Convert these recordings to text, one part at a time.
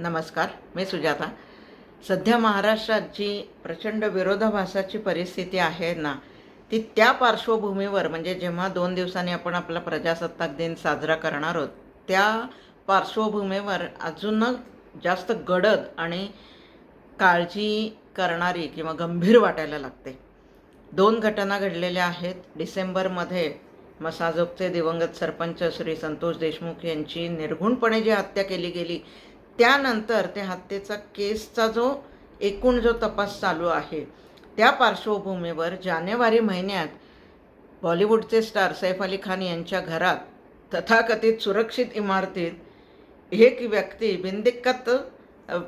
नमस्कार मी सुजाता. सध्या महाराष्ट्रात जी प्रचंड विरोधाभासाची परिस्थिती आहे ना ती त्या पार्श्वभूमीवर म्हणजे जेव्हा दोन दिवसांनी आपण आपला प्रजासत्ताक दिन साजरा करणार आहोत त्या पार्श्वभूमीवर अजून जास्त गडद आणि काळजी करणारी किंवा गंभीर वाटायला लागते. दोन घटना घडलेल्या आहेत. डिसेंबरमध्ये मसाजोगचे दिवंगत सरपंच श्री संतोष देशमुख यांची निर्घुणपणे जी हत्या केली गेली त्यानंतर त्या हत्येचा केसचा जो एकूण जो तपास चालू आहे त्या पार्श्वभूमीवर जानेवारी महिन्यात बॉलिवूडचे स्टार सैफ अली खान यांच्या घरात तथाकथित सुरक्षित इमारतीत एक व्यक्ती बिनदिक्कत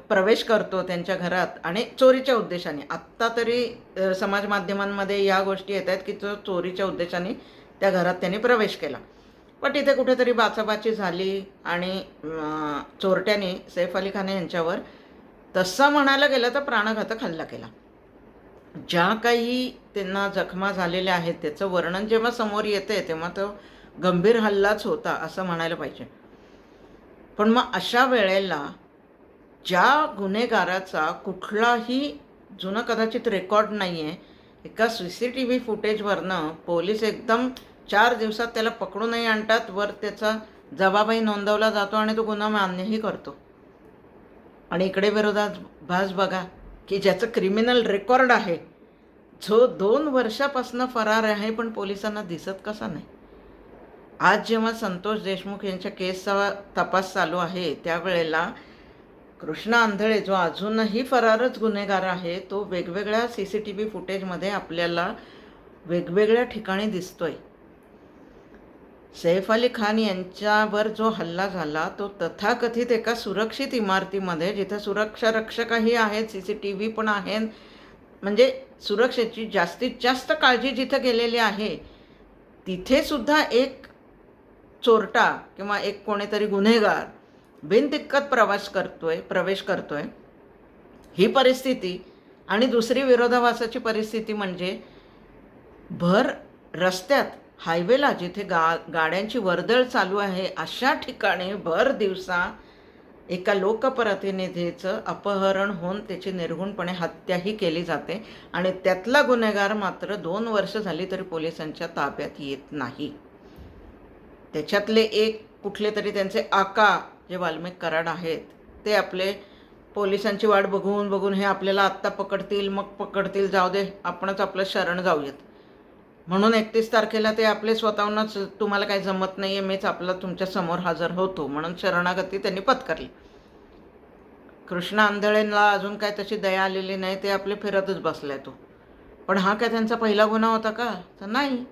प्रवेश करतो त्यांच्या घरात आणि चोरीच्या उद्देशाने. आत्ता तरी समाज माध्यमांमध्ये या गोष्टी येत आहेत की तो चोरीच्या उद्देशाने त्या घरात त्यांनी प्रवेश केला. पण तिथे कुठेतरी बाचाबाची झाली आणि चोरट्याने सैफ अली खान यांच्यावर तसं म्हणायला गेलं तर प्राणघातक हल्ला केला. ज्या काही त्यांना जखमा झालेल्या आहेत त्याचं वर्णन जेव्हा समोर येते तेव्हा तो गंभीर हल्लाच होता असं म्हणायला पाहिजे. पण मग अशा वेळेला ज्या गुन्हेगाराचा कुठलाही जुनं कदाचित रेकॉर्ड नाही आहे एका सी सी टी व्ही फुटेजवरनं पोलीस एकदम चार दिवसात त्याला पकडूनही आणतात वर त्याचा जबाबही नोंदवला जातो आणि तो गुन्हा मान्यही करतो. आणि इकडे विरोधात भास बघा की ज्याचं क्रिमिनल रेकॉर्ड आहे जो दोन वर्षापासून फरार आहे पण पोलिसांना दिसत कसा नाही. आज जेव्हा संतोष देशमुख यांच्या केसचा तपास चालू आहे त्यावेळेला कृष्णा आंधळे जो अजूनही फरारच गुन्हेगार आहे तो वेगवेगळ्या सी सी टी व्ही फुटेजमध्ये आपल्याला वेगवेगळ्या ठिकाणी दिसतोय. सैफ अली खान यांच्यावर जो हल्ला झाला तो तथाकथित एका सुरक्षित इमारतीमध्ये जिथे सुरक्षा रक्षकही आहेत सी सी टी व्ही पण आहेत म्हणजे सुरक्षेची जास्तीत जास्त काळजी जिथं गेलेली आहे तिथेसुद्धा एक चोरटा किंवा एक कोणीतरी गुन्हेगार बिनदिक्कत प्रवास करतो आहे प्रवेश करतो आहे ही परिस्थिती आणि दुसरी विरोधाभासाची परिस्थिती म्हणजे भर रस्त्यात हायवेला जिथे गा गाड्यांची वर्दळ चालू आहे अशा ठिकाणी भर दिवसा एका लोकप्रतिनिधीचं अपहरण होऊन त्याची निर्गुणपणे हत्याही केली जाते आणि त्यातला गुन्हेगार मात्र दोन वर्ष झाली तरी पोलिसांच्या ताब्यात येत नाही. त्याच्यातले एक कुठले तरी त्यांचे आका जे वाल्मिक कराड आहेत ते आपले पोलिसांची वाट बघून बघून हे आपल्याला आत्ता पकडतील मग पकडतील जाऊ दे आपणच आपलं शरण जाऊयात. म्हणून एकतीस तारखेला ते आपले स्वतःहूनच तुम्हाला काही जमत नाही आहे मीच आपला तुमच्यासमोर हजर होतो. म्हणून शरणागती त्यांनी पत्करली. कृष्णा आंधळेंना अजून काय तशी दया आलेली नाही ते आपले फिरतच बसलाय तो. पण हा काय त्यांचा पहिला गुन्हा होता का? तर नाही.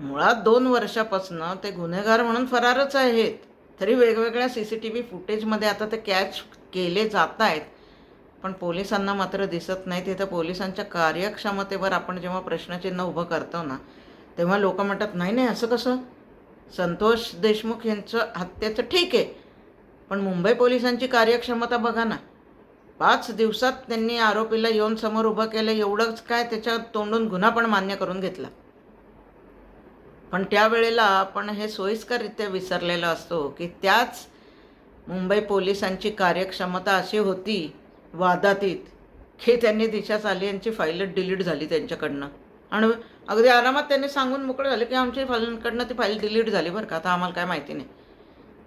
मुळात दोन वर्षापासनं ते गुन्हेगार म्हणून फरारच आहेत. तरी वेगवेगळ्या सी सी टी व्ही फुटेजमध्ये आता ते कॅच केले जात आहेत पण पोलिसांना मात्र दिसत नाही तिथं पोलिसांच्या कार्यक्षमतेवर आपण जेव्हा प्रश्नचिन्ह उभं करतो ना तेव्हा लोक म्हणतात नाही नाही असं कसं? संतोष देशमुख यांचं हत्येचं ठीक आहे पण मुंबई पोलिसांची कार्यक्षमता बघा ना. पाच दिवसात त्यांनी आरोपीला येऊन समोर उभं केलं एवढंच काय त्याच्या तोंडून गुन्हा पण मान्य करून घेतला. पण त्यावेळेला आपण हे सोयीस्कररित्या विसरलेलो असतो की त्याच मुंबई पोलिसांची कार्यक्षमता अशी होती वादातीत. खे त्यांनी दिशा साले यांची फाईलच डिलीट झाली त्यांच्याकडनं. आणि अगदी आरामात त्यांनी सांगून मोकळे झाले की आमच्या फाईलकडनं ती फाईल डिलीट झाली बरं का? आता आम्हाला काय माहिती नाही.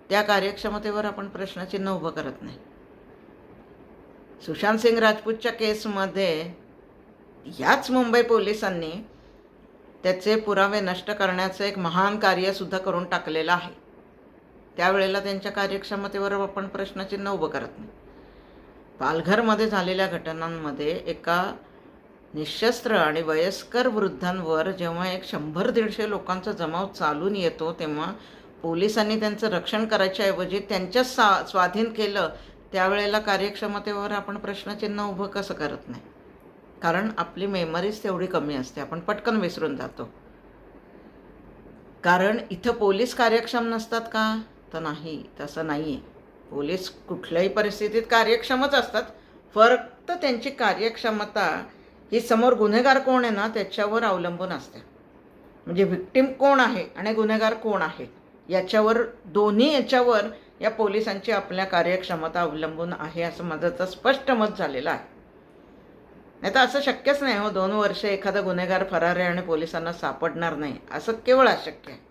त्या कार्यक्षमतेवर आपण प्रश्नचिन्ह उभं करत नाही. सुशांत सिंग राजपूतच्या केसमध्ये याच मुंबई पोलिसांनी त्याचे पुरावे नष्ट करण्याचं एक महान कार्यसुद्धा करून टाकलेलं आहे. त्यावेळेला त्यांच्या कार्यक्षमतेवर आपण प्रश्नचिन्ह उभं करत नाही. पालघरमध्ये झालेल्या घटनांमध्ये एका निशस्त्र आणि वयस्कर वृद्धांवर जेव्हा एक शंभर दीडशे लोकांचा जमाव चालून येतो तेव्हा पोलिसांनी त्यांचं रक्षण करायच्याऐवजी त्यांच्या सा स्वाधीन केलं त्यावेळेला कार्यक्षमतेवर आपण प्रश्नचिन्ह उभं कसं करत नाही? कारण आपली मेमरीज तेवढी कमी असते आपण पटकन विसरून जातो. कारण इथं पोलीस कार्यक्षम नसतात का? तर नाही तसं नाही आहे पोलीस कुठल्याही परिस्थितीत कार्यक्षमच असतात. फक्त त्यांची कार्यक्षमता ही समोर गुन्हेगार कोण आहे ना त्याच्यावर अवलंबून असते. म्हणजे विक्टीम कोण आहे आणि गुन्हेगार कोण आहे याच्यावर दोन्ही याच्यावर या पोलिसांची आपल्या कार्यक्षमता अवलंबून आहे असं माझं तर स्पष्ट मत झालेलं आहे. नाही तर असं शक्यच नाही हो दोन वर्ष एखादा गुन्हेगार फरार आहे आणि पोलिसांना सापडणार नाही. असं केवळ अशक्य आहे.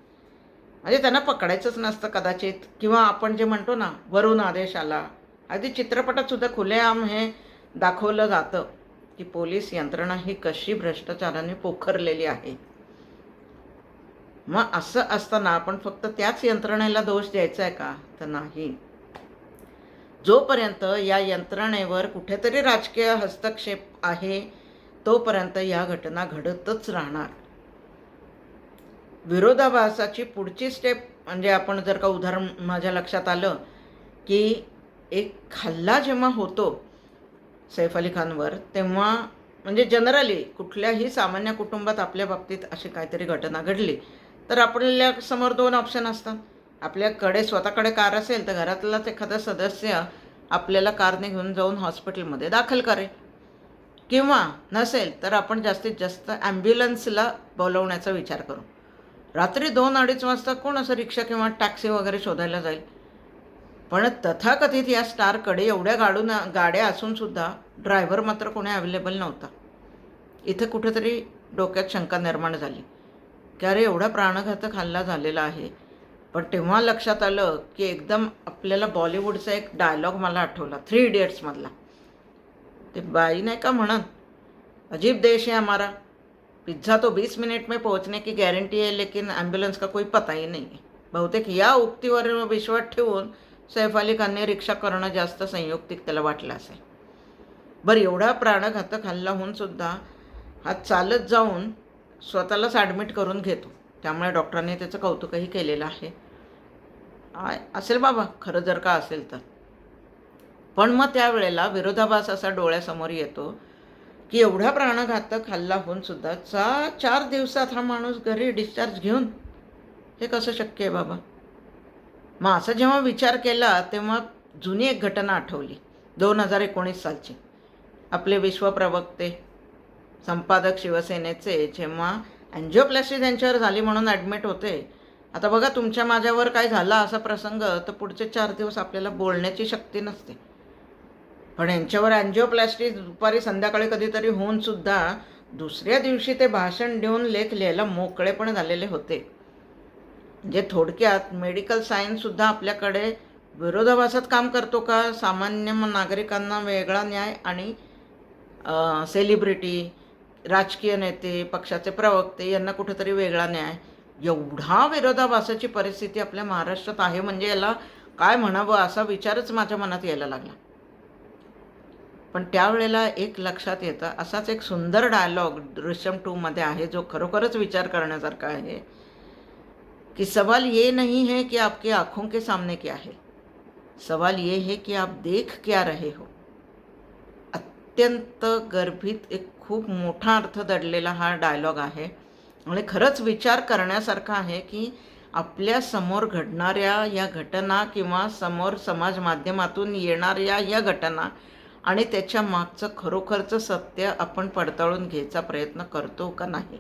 म्हणजे त्यांना पकडायचंच नसतं कदाचित. किंवा आपण जे म्हणतो ना वरून आदेश आला अगदी चित्रपटातसुद्धा खुलेआम हे दाखवलं जातं की पोलीस यंत्रणा ही कशी भ्रष्टाचाराने पोखरलेली आहे. मग असं असताना आपण फक्त त्याच यंत्रणेला दोष द्यायचा आहे का? तर नाही. जोपर्यंत या यंत्रणेवर कुठेतरी राजकीय हस्तक्षेप आहे तोपर्यंत या घटना घडतच राहणार. विरोधाभासाची पुढची स्टेप म्हणजे आपण जर का उदाहरण माझ्या लक्षात आलं की एक हल्ला जेव्हा होतो सैफ अली खानवर तेव्हा म्हणजे जनरली कुठल्याही सामान्य कुटुंबात आपल्या बाबतीत अशी काहीतरी घटना घडली. तर आपल्यासमोर दोन ऑप्शन असतात. आपल्याकडे स्वतःकडे कार असेल तर घरातलाच एखादा सदस्य आपल्याला कारने घेऊन जाऊन हॉस्पिटलमध्ये दाखल करेल. किंवा नसेल तर आपण जास्तीत जास्त ॲम्ब्युलन्सला बोलवण्याचा विचार करू. रात्री दोन अडीच वाजता कोण असं रिक्षा किंवा टॅक्सी वगैरे शोधायला जाईल? पण तथाकथित या स्टारकडे एवढ्या गाडून गाड्या असूनसुद्धा ड्रायव्हर मात्र कोणी अवेलेबल नव्हता. इथं कुठेतरी डोक्यात शंका निर्माण झाली. की अरे एवढा प्राणघातक हल्ला झालेला आहे. पण तेव्हा लक्षात आलं की एकदम आपल्याला बॉलिवूडचा एक डायलॉग मला आठवला थ्री इडियट्समधला ते बाई नाही का म्हणत अजीब देश आहे आम्हाला पिज्ज़ा तो 20 मिनट में पहुंचने की गारंटी है लेकिन ॲम्ब्युलन्स का कोई पता ही नाही आहे बहुतेक या उक्तीवर विश्वास ठेवून सैफ अली खानने रिक्षा करणं जास्त संयुक्तिक त्याला वाटलं असेल. बरं एवढा प्राणघातक हल्ला होऊन सुद्धा हा चालत जाऊन स्वतःलाच ॲडमिट करून घेतो. त्यामुळे डॉक्टरांनी त्याचं कौतुकही केलेलं आहे. आय असेल बाबा खरं जर का असेल तर. पण मग त्यावेळेला विरोधाभास असा डोळ्यासमोर येतो की एवढा प्राणघातक हल्ला होऊन सुद्धा चा चार दिवसात हा माणूस घरी डिस्चार्ज घेऊन हे कसं शक्य आहे बाबा? मग असं जेव्हा विचार केला तेव्हा जुनी एक घटना आठवली दोन हजार एकोणीस सालची. आपले विश्वप्रवक्ते संपादक शिवसेनेचे जेव्हा अँजिओप्लॅस्टी त्यांच्यावर झाली म्हणून ॲडमिट होते. आता बघा तुमच्या माझ्यावर काय झाला असा प्रसंग तर पुढचे चार दिवस आपल्याला बोलण्याची शक्ती नसते. पण यांच्यावर अँजिओप्लॅस्टी दुपारी संध्याकाळी कधीतरी होऊन सुद्धा दुसऱ्या दिवशी ते भाषण देऊन लेख लिहायला मोकळे पण झालेले होते. म्हणजे थोडक्यात मेडिकल सायन्ससुद्धा आपल्याकडे विरोधाभासात काम करतो का? सामान्य नागरिकांना वेगळा न्याय आणि सेलिब्रिटी राजकीय नेते पक्षाचे प्रवक्ते यांना कुठेतरी वेगळा न्याय. एवढा विरोधाभासाची परिस्थिती आपल्या महाराष्ट्रात आहे म्हणजे याला काय म्हणावं असा विचारच माझ्या मनात यायला लागला. पण त्यावेळेला एक लक्षात येतं असाच एक सुंदर डायलॉग दृश्यम टूमध्ये आहे जो खरोखरच विचार करण्यासारखा आहे कि सवाल ये नहीं है कि आपकी आंखों के सामने क्या है. सवाल ये है कि आप देख क्या रहे हो. अत्यंत गर्भित एक खूप मोठा अर्थ दडलेला हा डायलॉग आहे. आणि खरंच विचार करण्यासारखा आहे की आपल्यासमोर घडणाऱ्या या घटना किंवा समोर समाज माध्यमातून येणाऱ्या या घटना आणि त्याच्या मागचं खरोखरचं सत्य आपण पडताळून घ्यायचा प्रयत्न करतो का नाही?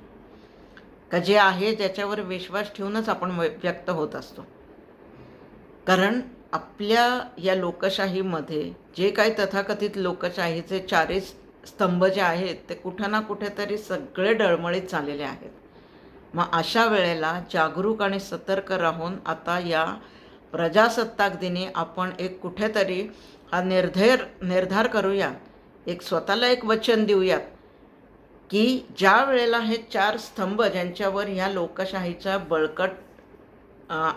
का जे आहे ज्याच्यावर विश्वास ठेवूनच आपण व्यक्त होत असतो? कारण आपल्या या लोकशाहीमध्ये जे काही तथाकथित लोकशाहीचे चारही स्तंभ जे आहेत ते कुठं ना कुठेतरी सगळे डळमळीत झालेले आहेत. मग अशा वेळेला जागरूक आणि सतर्क राहून आता या प्रजासत्ताक दिनी आपण एक कुठेतरी हा निर्धैर निर्धार करूया. एक स्वतःला एक वचन देऊयात की ज्या वेळेला हे चार स्तंभ ज्यांच्यावर ह्या लोकशाहीचा बळकट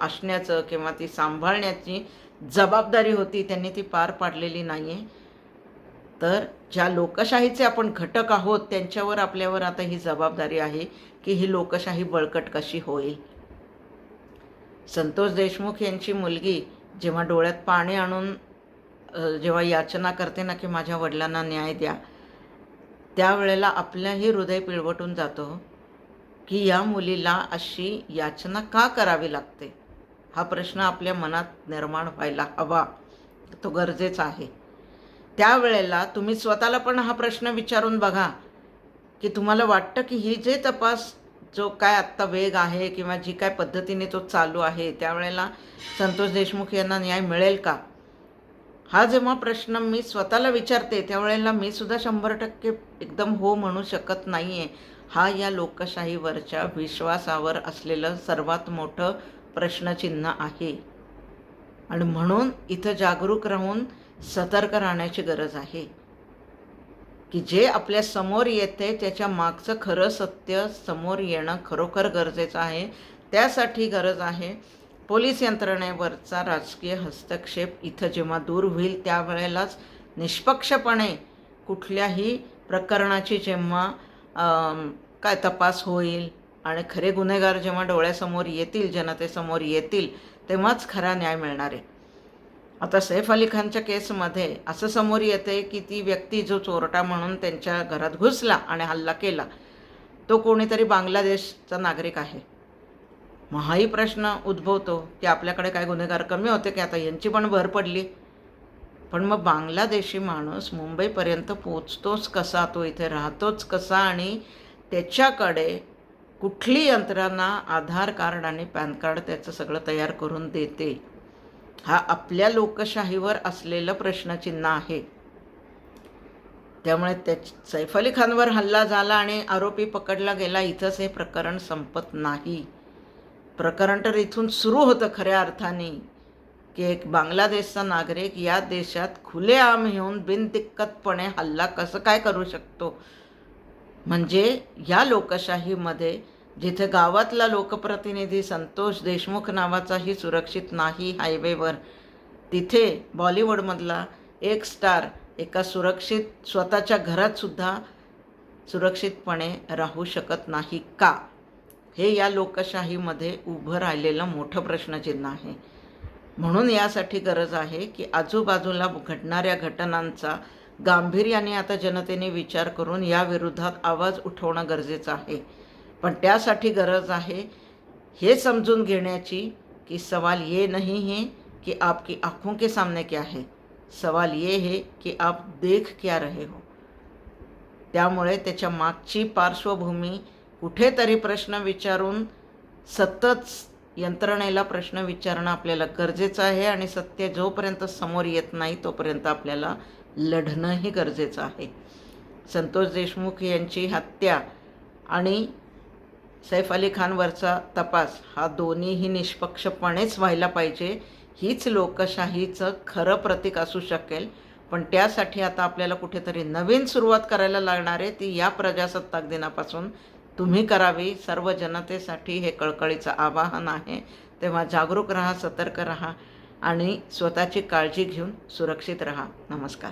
असण्याचं किंवा ती सांभाळण्याची जबाबदारी होती त्यांनी ती पार पाडलेली नाही आहे तर ज्या लोकशाहीचे आपण घटक आहोत त्यांच्यावर आपल्यावर आता ही जबाबदारी आहे की ही लोकशाही बळकट कशी होईल. संतोष देशमुख यांची मुलगी जेव्हा डोळ्यात पाणी आणून जेव्हा याचना करते ना की माझ्या वडिलांना न्याय द्या त्यावेळेला आपल्याही हृदय पिळवटून जातो की या मुलीला अशी याचना का करावी लागते? हा प्रश्न आपल्या मनात निर्माण व्हायला हवा. तो गरजेचा आहे. त्यावेळेला तुम्ही स्वतःला पण हा प्रश्न विचारून बघा की तुम्हाला वाटतं की ही जे तपास जो काय आत्ता वेग आहे किंवा जी काय पद्धतीने तो चालू आहे त्यावेळेला संतोष देशमुख यांना न्याय मिळेल का? हा जेव्हा प्रश्न मी स्वतःला विचारते त्यावेळेला मी सुद्धा शंभर टक्के एकदम हो म्हणू शकत नाही आहे हा या लोकशाहीवरच्या विश्वासावर असलेलं सर्वात मोठं प्रश्नचिन्ह आहे. आणि म्हणून इथं जागरूक राहून सतर्क राहण्याची गरज आहे. की जे आपल्यासमोर येते त्याच्या मागचं खरं सत्य समोर येणं खरोखर गरजेचं आहे. त्यासाठी गरज आहे पोलीस यंत्रणेवरचा राजकीय हस्तक्षेप इथं जेव्हा दूर होईल त्यावेळेलाच निष्पक्षपणे कुठल्याही प्रकरणाची जेव्हा काय तपास होईल आणि खरे गुन्हेगार जेव्हा डोळ्यासमोर येतील जनतेसमोर येतील तेव्हाच खरा न्याय मिळणार आहे. आता सैफ अली खानच्या केसमध्ये असं समोर येते की ती व्यक्ती जो चोरटा म्हणून त्यांच्या घरात घुसला आणि हल्ला केला तो कोणीतरी बांगलादेशचा नागरिक आहे. मग हाही प्रश्न उद्भवतो की आपल्याकडे काय गुन्हेगार कमी होते की आता यांची पण भर पडली. पण मग बांगलादेशी माणूस मुंबईपर्यंत पोचतोच कसा? तो इथे राहतोच कसा? आणि त्याच्याकडे कुठली यंत्रणा आधार कार्ड आणि पॅन कार्ड त्याचं सगळं तयार करून देते? हा आपल्या लोकशाहीवर असलेलं प्रश्नचिन्ह आहे. त्यामुळे त्या सैफ अली खानवर हल्ला झाला आणि आरोपी पकडला गेला. इथंच हे प्रकरण संपत नाही. प्रकरण तर इथून सुरू होतं खऱ्या अर्थाने की एक बांगलादेशचा नागरिक या देशात खुलेआम येऊन बिनदिक्कतपणे हल्ला कसं काय करू शकतो? म्हणजे या लोकशाहीमध्ये जिथे गावातला लोकप्रतिनिधी संतोष देशमुख नावाचाही सुरक्षित नाही हायवेवर तिथे बॉलिवूडमधला एक स्टार एका सुरक्षित स्वतःच्या घरातसुद्धा सुरक्षितपणे राहू शकत नाही का? हे या लोकशाहीमध्ये उभं राहिलेलं मोठं प्रश्नचिन्ह आहे. म्हणून यासाठी गरज आहे की आजूबाजूला घडणाऱ्या घटनांचा गांभीर्याने आता जनतेने विचार करून याविरोधात आवाज उठवणं गरजेचं आहे. पण त्यासाठी गरज आहे हे समजून घेण्याची की सवाल ये नहीं है कि आपकी आँखों के सामने क्या है. सवाल ये है की आप देख क्या रहे हो. त्यामुळे त्याच्या मागची पार्श्वभूमी कुठेतरी प्रश्न विचारून सतत यंत्रणेला प्रश्न विचारणं आपल्याला गरजेचं आहे आणि सत्य जोपर्यंत समोर येत नाही तोपर्यंत आपल्याला लढणंही गरजेचं आहे. संतोष देशमुख यांची हत्या आणि सैफ अली खानवरचा तपास हा दोन्हीही निष्पक्षपणेच व्हायला पाहिजे. हीच लोकशाहीचं खरं प्रतीक असू शकेल पण त्यासाठी आता आपल्याला कुठेतरी नवीन सुरुवात करायला लागणार आहे. ती या प्रजासत्ताक दिनापासून तुम्ही करावी. सर्व जनतेसाठी हे कळकळीचं आवाहन आहे. तेव्हा जागरूक राहा सतर्क राहा आणि स्वतःची काळजी घेऊन सुरक्षित राहा. नमस्कार.